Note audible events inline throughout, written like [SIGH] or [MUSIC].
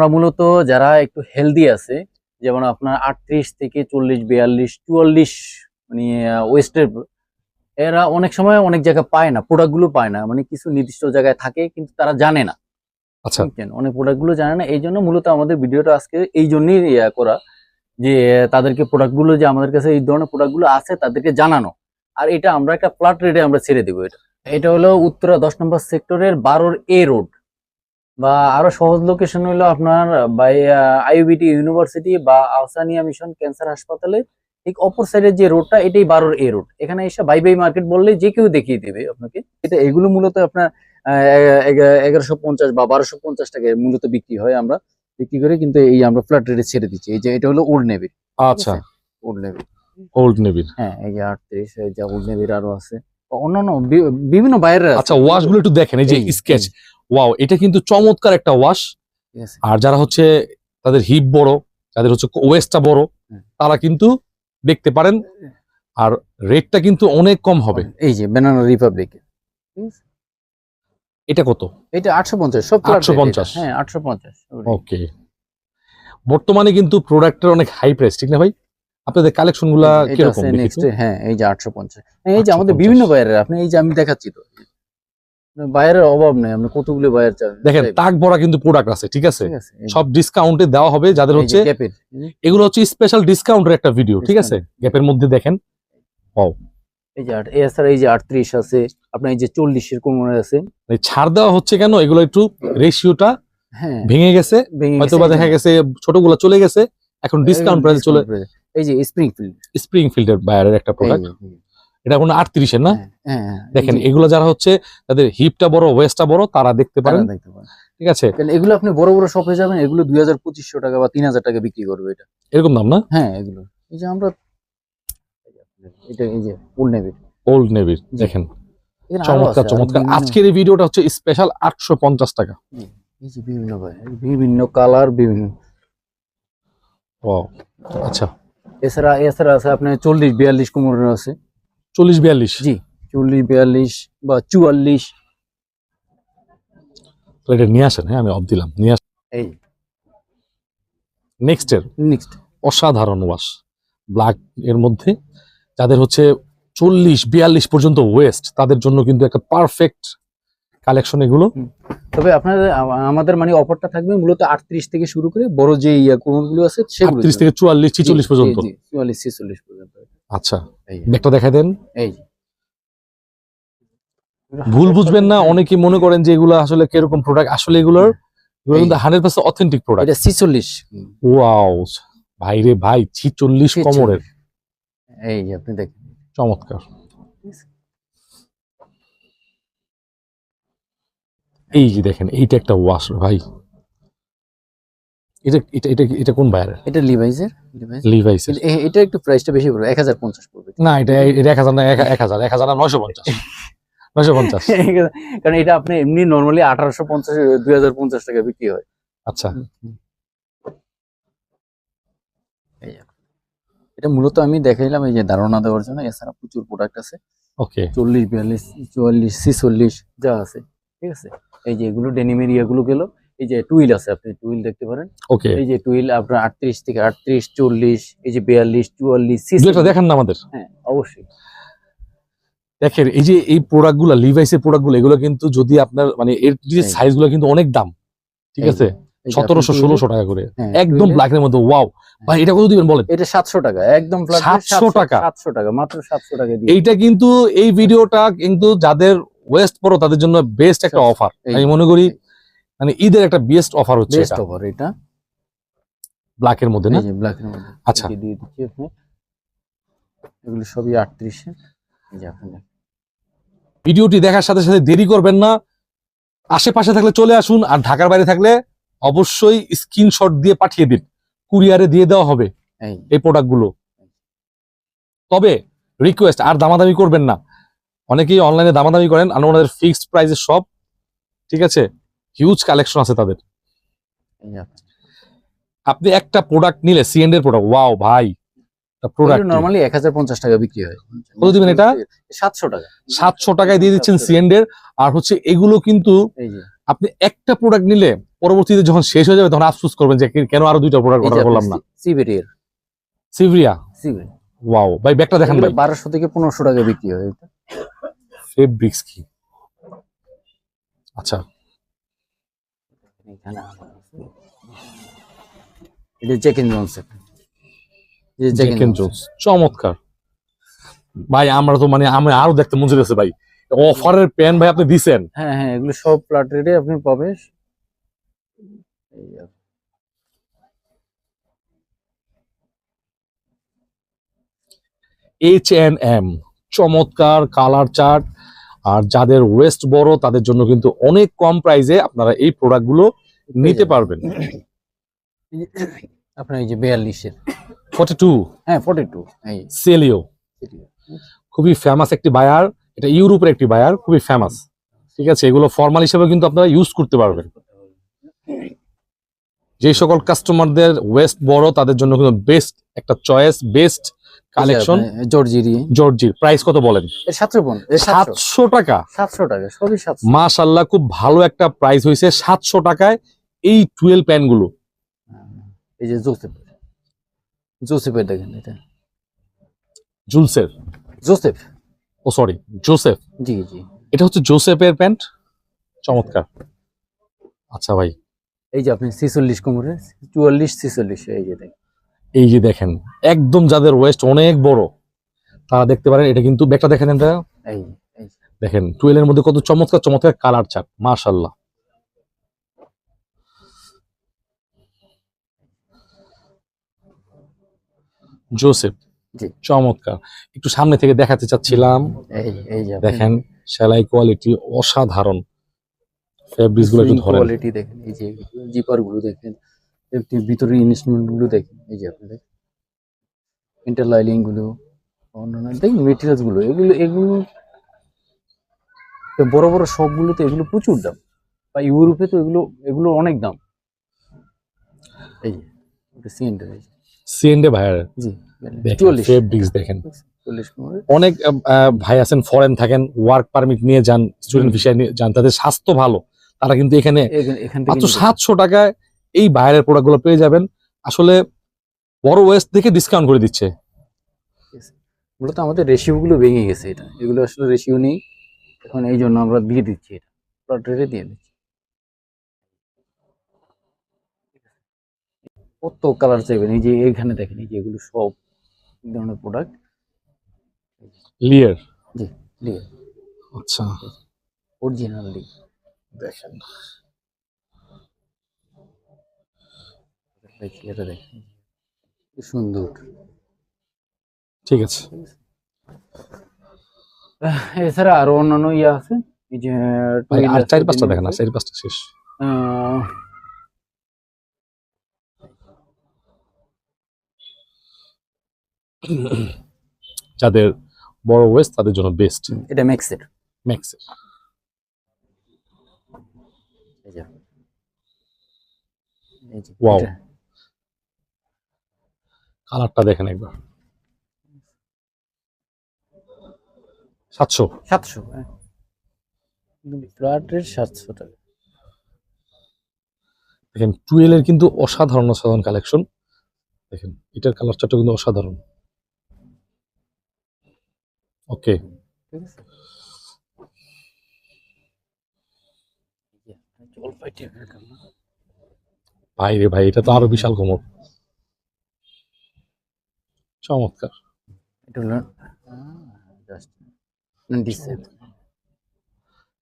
আমরা মূলত যারা একটু হেলদি আছে যেমন আপনার আটত্রিশ থেকে চল্লিশ বিয়াল্লিশ চুয়াল্লিশ মানে ওয়েস্টের এরা অনেক সময় অনেক জায়গায় পায় না প্রোডাক্টগুলো পায় না। মানে কিছু নির্দিষ্ট জায়গায় থাকে কিন্তু তারা জানে না। আচ্ছা। অনেক প্রোডাক্টগুলো জানে না। এই জন্য মূলত আমাদের ভিডিওটা আজকে এই জন্যই ইয়া করা যে তাদেরকে প্রোডাক্টগুলো যে আমাদের কাছে এই ধরনের প্রোডাক্টগুলো আছে তাদেরকে জানানো। আর এটা আমরা একটা ফ্ল্যাট রেটে আমরা ছেড়ে দেবো এটা। এটা হলো উত্তরা দশ নম্বর সেক্টরের বারোর এ রোড বা আরও সহজ লোকেশন হলো আপনার বাই আইউবিটি ইউনিভার্সিটি বা আহসানিয়া মিশন ক্যান্সার হাসপাতালে। ঠিক অপর সাইডের যে রোডটা এটাই বারোর এ রোড এখানে এসে বাই বাই মার্কেট বললে যে কেউ দেখিয়ে দেবে আপনাকে। এটা এগুলো মূলত আপনার এগারোশো পঞ্চাশ বা বারোশো পঞ্চাশ টাকায় মূলত বিক্রি হয় আমরা। বিক্রি করে কিন্তু এই আমরা ফ্ল্যাট রেটে ছেড়ে দিচ্ছি। এই যে এটা হলো ওল্ড নেভির আচ্ছা। ওল্ড নেভির ওল্ড নেভির হ্যাঁ এই যে আটত্রিশ এই যে ওল্ড নেভির আরও আছে। অন্যান্য বিভিন্ন বাইরের আচ্ছা ওয়াশগুলো একটু দেখেন এই যে স্কেচ ওয়াও এটা কিন্তু চমৎকার একটা ওয়াশ আর যারা হচ্ছে তাদের হিপ বড় যাদের হচ্ছে ওয়েস্টটা বড় তারা কিন্তু দেখতে পারেন। আর রেটটা কিন্তু অনেক কম হবে। এই যে ব্যানানা রিপাবলিক এটা কত? এটা আটশো পঞ্চাশ সব rate 850 হ্যাঁ আটশো পঞ্চাশ ওকে বর্তমানে কিন্তু প্রোডাক্টের অনেক হাই প্রাইস ঠিক না ভাই? আপনাদের কালেকশনগুলা কীরকম হ্যাঁ এই যে আটশো পঞ্চাশ। এই যে আমাদের বিভিন্ন বাইরের আপনি এই যে আমি দেখাচ্ছি তো বাইরের অভাব নেই আপনি কতগুলো বাইরের চান দেখেন তাক কিন্তু প্রোডাক্ট আছে ঠিক আছে? সব ডিসকাউন্টে দেওয়া হবে যাদের হচ্ছে এগুলো হচ্ছে স্পেশাল ডিসকাউন্টের একটা ভিডিও ঠিক আছে? গ্যাপের মধ্যে দেখেন। এই যে এছাড়া এই যে আটত্রিশ আছে আপনার এই যে চল্লিশের কোমরে আছে। ছাড় দেওয়া হচ্ছে কেন? এগুলো একটু রেশিওটা হ্যাঁ। ভেঙে গেছে হয়তো বা দেখা গেছে ছোটগুলো চলে গেছে এখন ডিসকাউন্ট চলে এই যে স্প্রিংফিল্ড স্প্রিং ফিল্ডের বায়ারের একটা প্রোডাক্ট এটা এখন আটত্রিশের না? হ্যাঁ হ্যাঁ, এই দেখেন এগুলো যারা হচ্ছে তাদের হিপটা বড় ওয়েস্টটা বড় তারা দেখতে পারেন। তারা দেখতে পারেন। ঠিক আছে? এগুলো আপনি বড় বড় শপে যাবেন এগুলো দুই হাজার পঁচিশশো টাকা বা তিন হাজার টাকা বিক্রি করবে এটা। এরকম দাম না? হ্যাঁ এগুলো। এই যে আমরা এটা এই যে ফুল নেবে ওল্ড নেভির দেখেন। চমৎকার চমৎকার। আজকের এই ভিডিওটা হচ্ছে স্পেশাল আটশো পঞ্চাশ টাকা। বিভিন্ন বিভিন্ন কালার বিভিন্ন Wow. আচ্ছা। এছাড়া এছাড়া আছে আপনার চল্লিশ বিয়াল্লিশ কোমরের আছে। চল্লিশ বিয়াল্লিশ। জি চল্লিশ বিয়াল্লিশ বা চুয়াল্লিশ। এটা নিয়ে আসেন হ্যাঁ আমি অফ দিলাম নিয়ে আসেন। এই। নেক্সট এর নেক্সট অসাধারণ ওয়াশ ব্ল্যাক এর মধ্যে যাদের হচ্ছে চল্লিশ বিয়াল্লিশ পর্যন্ত ওয়েস্ট তাদের জন্য কিন্তু একটা পারফেক্ট কালেকশন এগুলো। তবে আপনাদের আ- আমাদের মানে অফারটা থাকবে মূলত আটত্রিশ থেকে শুরু করে বড় যে ইয়া কোমরগুলো আছে সেগুলো আটত্রিশ থেকে চুয়াল্লিশ ছিচল্লিশ পর্যন্ত। চুয়াল্লিশ ছেচল্লিশ পর্যন্ত। আচ্ছা যে, দেখাই দেন। এই ভুল বুঝবেন না অনেকে মনে করেন যে এগুলো আসলে কীরকম প্রোডাক্ট আসলে এগুলোর এগুলো কিন্তু হান্ড্রেড পার্সেন্ট অথেন্টিক প্রোডাক্ট এটা ছিচল্লিশ। ওয়াও ভাই রে ভাই ছিচল্লিশ 46 কোমরের। এই আপনি দেখেন। চমৎকার। এই যে দেখেন এইটা একটা ওয়াশ ভাই। এটা এটা এটা এটা কোন এটা লিভাইসের এটা একটু প্রাইসটা বেশি পড়বে এক হাজার পঞ্চাশ পড়বে। না এটা এটা এক হাজার না এক এক হাজার এক হাজার না নয়শো পঞ্চাশ। [LAUGHS] নয়শো পঞ্চাশ। কারণ এটা আপনি এমনি নর্মালি টাকা বিক্রি হয়। আচ্ছা। এই এটা মূলত আমি দেখাইলাম এই যে ধারণা দেওয়ার জন্য এছাড়া প্রচুর প্রোডাক্ট আছে। ওকে চল্লিশ বিয়াল্লিশ চুয়াল্লিশ ছিচল্লিশ যা আছে ঠিক আছে? এই যে এগুলো ডেনিমের ইয়াগুলো গেল। এই যে টুইল আছে আপনি টুইল দেখতে পারেন। ওকে। এই যে টুইল আপনার আটত্রিশ থেকে আটত্রিশ চল্লিশ এই যে বিয়াল্লিশ চুয়াল্লিশ 46 দেখান না আমাদের। হ্যাঁ অবশ্যই। দেখেন এই যে এই প্রোডাক্টগুলা লিভাইসের প্রোডাক্টগুলো এগুলো কিন্তু যদি আপনার মানে এর যে এই। সাইজগুলো কিন্তু অনেক দাম ঠিক আছে? সতেরোশো ষোলোশো টাকা করে। হ্যাঁ, একদম ব্ল্যাকের মধ্যে ওয়াও ভাই এটা কত দিবেন বলেন? এটা সাতশো টাকা একদম 700 টাকা? সাতশো টাকা মাত্র সাতশো টাকা দিয়ে। এইটা কিন্তু এই ভিডিওটা কিন্তু যাদের ওয়েস্ট পড়ো তাদের জন্য বেস্ট একটা অফার আমি মনে করি মানে ঈদের একটা বেস্ট অফার হচ্ছে বেস্ট অফার এটা। ব্ল্যাকের মধ্যে না? এই যে ব্ল্যাকের মধ্যে। আচ্ছা। এই দিয়ে দিচ্ছি আপনি এগুলো সবই আটত্রিশে এই যে আপনি ভিডিওটি দেখার সাথে সাথে দেরি করবেন না। আশেপাশে থাকলে চলে আসুন আর ঢাকার বাইরে থাকলে অবশ্যই স্ক্রিনশট দিয়ে পাঠিয়ে দিন। কুরিয়ারে দিয়ে দেওয়া হবে এই। এই প্রোডাক্টগুলো তবে রিকোয়েস্ট আর দামাদামি করবেন না। অনেকেই অনলাইনে দামাদামি করেন আর ওনাদের ফিক্সড প্রাইসে সব ঠিক আছে? হিউজ কালেকশন আছে তাদের। আপনি। একটা প্রোডাক্ট নিলে সিএন্ড এর প্রোডাক্ট ওয়াও ভাই প্রোডাক্ট নর্মালি টাকা বিক্রি হয়। কত দিবেন এটা? সাতশো টাকা। সাতশো টাকায় দিয়ে দিচ্ছেন সিএন্ড এর। আর হচ্ছে এগুলো কিন্তু আপনি একটা প্রোডাক্ট নিলে পরবর্তীতে যখন শেষ হয়ে যাবে তখন আফসোস করবেন যে কেন আরও দুইটা প্রোডাক্ট অর্ডার করলাম না? সিভরিয়া? ওয়াও ভাই ব্যাগটা দেখেন ভাই। বারোশো থেকে পনেরোশো টাকা বিক্রি হয় এটা। ফেব্রিক্স কি? আচ্ছা। এখানে। এটা জোন্স জোন্স। চমৎকার। ভাই আমরা তো মানে আমি আরও দেখতে মন ভাই। অফারের প্যান ভাই আপনি দিছেন। হ্যাঁ হ্যাঁ এগুলো সব রেটে আপনি পাবেন। এইচ এন এম চমৎকার কালার চার্ট আর যাদের ওয়েস্ট বড় তাদের জন্য কিন্তু অনেক কম প্রাইসে আপনারা এই প্রোডাক্টগুলো নিতে পারবেন। আপনার এই যে বিয়াল্লিশের। ফর্টি টু হ্যাঁ ফর্টি টু সেলিও খুবই ফেমাস একটি বায়ার এটা ইউরোপের একটি বায়ার খুবই ফেমাস ঠিক আছে এগুলো ফর্মাল হিসেবে কিন্তু আপনারা ইউজ করতে পারবেন। যে সকল কাস্টমারদের ওয়েস্ট বড় তাদের জন্য কিন্তু বেস্ট একটা চয়েস বেস্ট কালেকশন জর্জিরি। জর্জির। প্রাইস কত বলেন? সাতশো টাকা। সাতশো টাকা সবই মাশাল্লাহ খুব ভালো একটা প্রাইস হয়েছে সাতশো টাকায় এই টুয়েলভ প্যানগুলো এই যে জোসেফ। জোসেফের দেখেন এটা। জুলসের জোসেফ। ও সরি জোসেফ। জি জি। এটা হচ্ছে জোসেফের প্যান্ট। চমৎকার। আচ্ছা ভাই। এই যে আপনি ছিচল্লিশ কোমরে চুয়াল্লিশ ছিচল্লিশ এই যে দেখেন। এই যে দেখেন একদম যাদের ওয়েস্ট অনেক বড় তারা দেখতে পারেন এটা কিন্তু ব্যাগটা দেখেন এটা দেখেন টুয়েলের মধ্যে কত চমৎকার চমৎকার কালার চার্ট মাশাল্লাহ জোসেফ চমৎকার। একটু সামনে থেকে দেখাতে চাচ্ছিলাম। এই এই যে দেখেন সেলাই কোয়ালিটি অসাধারণ। ফেব্রিক্সগুলো একটু ধরেন। কোয়ালিটি দেখেন এই যে জিপারগুলো দেখেন। একটি ভিতরে ইনস্ট্রুমেন্টগুলো দেখেন এই যে আপনি দেখেন ইন্টারলাইনিংগুলো অন্যান্য দেখেন মেটেরিয়ালসগুলো এগুলো এগুলো বড় বড় শপ গুলোতে এগুলো প্রচুর দাম। বা ইউরোপে তো এগুলো এগুলো অনেক দাম। এই সিএনটা সিএনডে ভাইয়ার জি ফেব্রিক্স দেখেন অনেক ভাই আছেন ফরেন থাকেন ওয়ার্ক পারমিট নিয়ে যান স্টুডেন্ট। ভিসা নিয়ে যান তাদের স্বাস্থ্য ভালো। তারা কিন্তু এখানে এখান- এখান মাত্র সাতশো টাকায় এই বাইরের প্রোডাক্টগুলো পেয়ে যাবেন। আসলে বড় ওয়েস্ট থেকে ডিসকাউন্ট করে দিচ্ছে। মূলত আমাদের রেশিও গুলো ভেঙে গেছে এটা। এগুলো আসলে রেশিও নেই। এখন এই জন্য আমরা দিয়ে দিচ্ছি এটা। প্লট রেটে দিয়ে দিচ্ছি। কত কালার চাইবেন? এই যে এইখানে দেখেন এই যে এগুলো সব ধরনের প্রোডাক্ট লিয়ার লিয়ে আচ্ছা। অরিজিনালি দেখেন। দেখি এটা দেখেন কি সুন্দর। ঠিক আছে। এছাড়া আরও অন্যান্য ইয়ে আছে। এই যে আর চার পাঁচটা দেখেন আর চার পাঁচটা শেষ। আহ, যাদের বড় ওয়েস্ট তাদের জন্য বেস্ট। এটা ম্যাক্সের। ম্যাক্স এই যে এই যে Wow. এটা। কালারটা দেখেন একবার। সাতশো। সাতশো ফ্ল্যাট সাতশো টাকা। দেখেন টুয়েল এর কিন্তু অসাধারণ অসাধারণ কালেকশন। দেখেন এটার কালার চারটা কিন্তু অসাধারণ। ওকে। ভাই রে ভাই এটা তো আরও বিশাল কোমর। চমৎকার। এটা হলো just twenty seven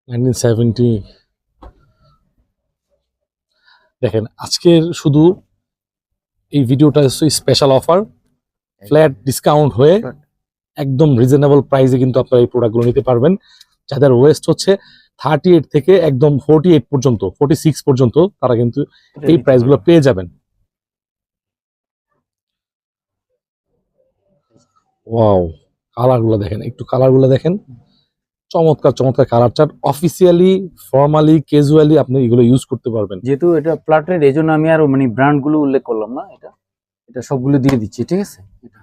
nineteen seventy. দেখেন আজকের শুধু এই ভিডিওটা স্পেশাল অফার ফ্ল্যাট ডিসকাউন্ট হয়ে একদম রিজনেবল প্রাইসে কিন্তু আপনারা এই প্রোডাক্টগুলো নিতে পারবেন। যাদের ওয়েস্ট হচ্ছে থার্টি এইট থেকে একদম ফোর্টি এইট পর্যন্ত ফোর্টি সিক্স পর্যন্ত তারা কিন্তু এই প্রাইসগুলো পেয়ে যাবেন। ওয়াও কালারগুলো দেখেন একটু কালারগুলো দেখেন। চমৎকার চমৎকার colour chart officially formally casually আপনি এগুলো ইউজ করতে পারবেন। যেহেতু এটা ফ্ল্যাট রেট এই জন্য আমি আরও মানে ব্র্যান্ডগুলো উল্লেখ করলাম না এটা এটা সবগুলো দিয়ে দিচ্ছি ঠিক আছে? এটা।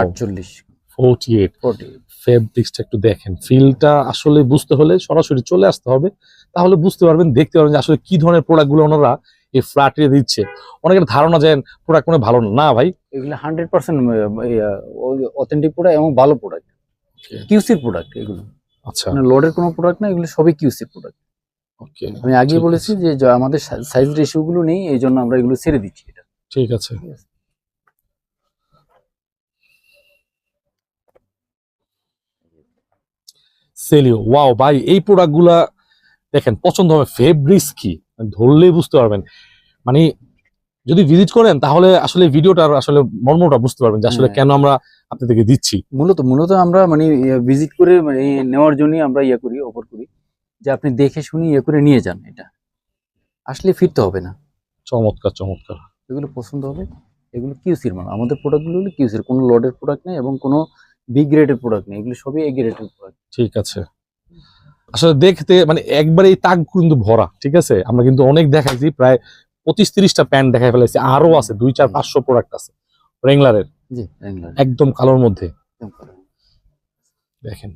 আটচল্লিশ। ফোর্টি এইট ফেব্রিক্সটা একটু দেখেন। ফিলটা আসলে বুঝতে হলে সরাসরি চলে আসতে হবে। তাহলে বুঝতে পারবেন দেখতে পারবেন যে আসলে কি ধরনের প্রোডাক্টগুলো ওনারা এই ফ্ল্যাটে দিচ্ছে। অনেকের ধারণা যায় প্রোডাক্ট মানে ভালো না ভাই। এগুলো হান্ড্রেড পার্সেন্ট অথেন্টিক প্রোডাক্ট এবং ভালো প্রোডাক্ট কিউসির প্রোডাক্ট এগুলো। আচ্ছা। মানে লোডের কোনো প্রোডাক্ট না এগুলো সবই কিউসি প্রোডাক্ট ওকে আমি আগে বলেছি যে আমাদের সাইজ রেশিও গুলো নেই এই জন্য আমরা এগুলো ছেড়ে দিচ্ছি এটা। ঠিক আছে। ঠিক আছে। সেলিও ওয়াও ভাই এই প্রোডাক্টগুলা দেখেন পছন্দ হবে ফেব্রিক্স কি? ধরলেই বুঝতে পারবেন। মানে যদি ভিজিট করেন তাহলে আসলে ভিডিওটার আসলে মর্মটা বুঝতে পারবেন যে আসলে হ্যাঁ। কেন আমরা আপনাদেরকে দিচ্ছি। মূলত মূলত আমরা মানে ভিজিট করে মানে নেওয়ার জন্যই আমরা ইয়ে করি অফার করি। যে আপনি দেখে শুনে ইয়ে করে নিয়ে যান এটা। আসলে ফিরতে হবে না। চমৎকার চমৎকার। এগুলো পছন্দ হবে। এগুলো কিউসির মাল। আমাদের প্রোডাক্টগুলো হলো কিউসির কোনো লডের প্রোডাক্ট নেই এবং কোনো বি গ্রেডের প্রোডাক্ট নেই। এগুলো সবই এ গ্রেডের প্রোডাক্ট ঠিক আছে। আসলে দেখতে মানে একবারে এই তাক কিন্তু ভরা ঠিক আছে? আমরা কিন্তু অনেক দেখাইছি প্রায় পঁচিশ তিরিশটা প্যান্ট দেখাই ফেলেছি আরও আছে দুই চার পাঁচশো প্রোডাক্ট আছে রেংলারের একদম কালোর মধ্যে। দেখেন।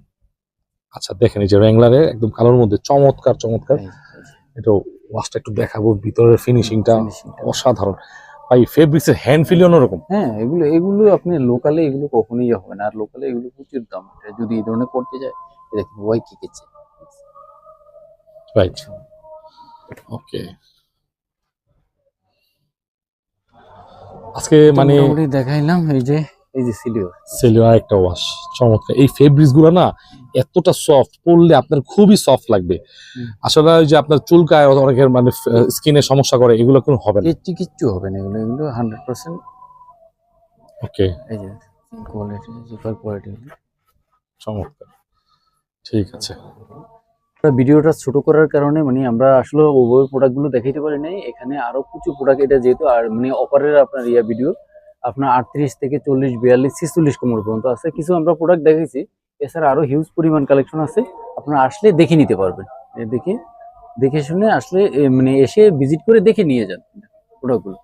আচ্ছা দেখেন এই যে রেংলারের একদম কালোর মধ্যে চমৎকার চমৎকার। এটা ওয়াশটা একটু দেখাবো ভিতরের ফিনিশিংটা অসাধারণ। ভাই ফেব্রিক্স এর হ্যান্ড ফিল অন্যরকম। হ্যাঁ এগুলো এগুলো আপনি লোকালে এগুলো কখনোই হবে না আর লোকালে এগুলো প্রচুর দাম। যদি এই ধরনের করতে যায় দেখেন ওয়াই কি কেছে রাইট ওকে আজকে মানে দেখাইলাম এই যে এই যে সিলিও। সেলিও একটা ওয়াশ চমৎকার। এই ফেব্রিক্সগুলো না এতটা সফট পরলে আপনার খুবই সফট লাগবে। আসলে ওই যে আপনার চুলকায় অনেকের মানে স্কিনে সমস্যা করে এগুলো কোনো হবে না। কিচ্ছু কিচ্ছু হবে না এগুলো এগুলো হান্ড্রেড পার্সেন্ট ওকে এই যে কোয়ালিটি সুপার কোয়ালিটি চমৎকার। ঠিক আছে। ভিডিওটা ছোট করার কারণে মানে আমরা আসলে ওই প্রোডাক্টগুলো দেখাইতে পারি নাই। এখানে আরও প্রচুর প্রোডাক্ট এটা যেহেতু, আর মানে অপারের আপনার ইয়া ভিডিও আপনার আটত্রিশ থেকে চল্লিশ, বিয়াল্লিশ, ছেচল্লিশ কোমর পর্যন্ত আছে। কিছু আমরা প্রোডাক্ট দেখেছি এছাড়া আরও হিউজ পরিমাণ কালেকশন আছে। আপনারা আসলে দেখে নিতে পারবেন। দেখে দেখে শুনে আসলে মানে এসে ভিজিট করে দেখে নিয়ে যান প্রোডাক্টগুলো